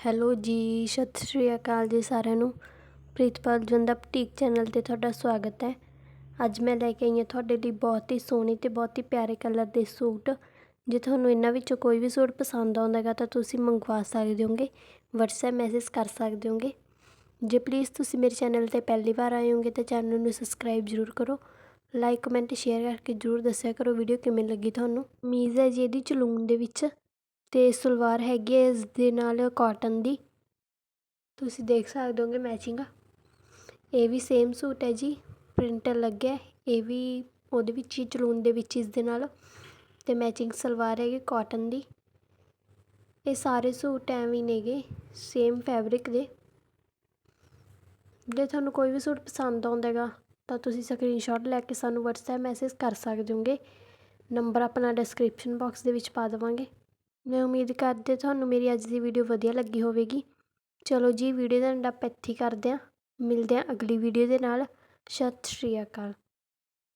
Hello ਜੀ, ਸਤਿ ਸ਼੍ਰੀ ਅਕਾਲ ਜੀ ਸਾਰਿਆਂ ਨੂੰ। ਪ੍ਰੀਤਪਾਲ ਜਨ ਦਾ ਬੁਟੀਕ ਚੈਨਲ ਤੇ ਤੁਹਾਡਾ ਸਵਾਗਤ ਹੈ। ਅੱਜ ਮੈਂ ਲੈ ਕੇ ਆਈ ਹਾਂ ਤੁਹਾਡੇ ਲਈ ਬਹੁਤ ਹੀ ਸੋਹਣੇ ਤੇ ਬਹੁਤ ਹੀ ਪਿਆਰੇ ਕਲਰ ਦੇ ਸੂਟ। ਜੇ ਤੁਹਾਨੂੰ ਇਹਨਾਂ ਵਿੱਚੋਂ ਕੋਈ ਵੀ ਸੂਟ ਪਸੰਦ ਆਉਂਦਾ ਹੈਗਾ ਤਾਂ ਤੁਸੀਂ ਮੰਗਵਾ ਸਕਦੇ ਹੋਗੇ, WhatsApp ਮੈਸੇਜ ਕਰ ਸਕਦੇ ਹੋਗੇ। ਜੇ ਪਲੀਜ਼ ਤੁਸੀਂ ਮੇਰੇ ਚੈਨਲ ਤੇ ਪਹਿਲੀ ਵਾਰ ਆਏ ਹੋਗੇ ਤਾਂ ਚੈਨਲ ਨੂੰ ਸਬਸਕ੍ਰਾਈਬ ਜ਼ਰੂਰ ਕਰੋ। ਲਾਈਕ ਕਮੈਂਟ ਸ਼ੇਅਰ ਕਰਕੇ ਜ਼ਰੂਰ ਦੱਸਿਆ ਕਰੋ ਵੀਡੀਓ ਕਿਵੇਂ ਲੱਗੀ ਤੁਹਾਨੂੰ। ਮੀਜ਼ ਹੈ ਜੀ ਇਹਦੀ ਚਲੂਨ ਦੇ ਵਿੱਚ ਅਤੇ ਸਲਵਾਰ ਹੈਗੀ ਹੈ ਇਸ ਦੇ ਨਾਲ ਕੋਟਨ ਦੀ। ਤੁਸੀਂ ਦੇਖ ਸਕਦੇ ਹੋਗੇ ਮੈਚਿੰਗ ਇਹ ਵੀ ਸੇਮ ਸੂਟ ਹੈ ਜੀ ਪ੍ਰਿੰਟ ਲੱਗਿਆ ਇਹ ਵੀ ਉਹਦੇ ਵਿੱਚ ਹੀ, ਚਲੂਨ ਦੇ ਵਿੱਚ ਇਸ ਦੇ ਨਾਲ। ਤੇ ਮੈਚਿੰਗ ਸਲਵਾਰ ਹੈਗੀ ਕਾਟਨ ਦੀ। ਇਹ ਸਾਰੇ ਸੂਟ ਐਵੇਂ ਨੇਗੇ ਸੇਮ ਫੈਬਰਿਕ ਦੇ। ਜੇ ਤੁਹਾਨੂੰ ਕੋਈ ਵੀ ਸੂਟ ਪਸੰਦ ਆਉਂਦਾ ਹੈਗਾ, ਤਾਂ ਤੁਸੀਂ ਸਕਰੀਨਸ਼ਾਟ ਲੈ ਕੇ ਸਾਨੂੰ WhatsApp ਮੈਸੇਜ ਕਰ ਸਕਦੇ ਹੋਗੇ। ਨੰਬਰ ਆਪਣਾ ਡਿਸਕ੍ਰਿਪਸ਼ਨ ਬਾਕਸ ਦੇ ਵਿੱਚ ਪਾ ਦੇਵਾਂਗੇ। ਮੈਂ ਉਮੀਦ ਕਰਦੀ ਤੁਹਾਨੂੰ ਮੇਰੀ ਅੱਜ ਦੀ ਵੀਡੀਓ ਵਧੀਆ ਲੱਗੀ ਹੋਵੇਗੀ। ਚਲੋ ਜੀ ਵੀਡੀਓ ਦਾ ਐਂਡ ਆਪਾਂ ਇੱਥੇ ਕਰਦੇ ਹਾਂ। ਮਿਲਦੇ ਹਾਂ ਅਗਲੀ ਵੀਡੀਓ ਦੇ ਨਾਲ। ਸਤਿ ਸ਼੍ਰੀ ਅਕਾਲ।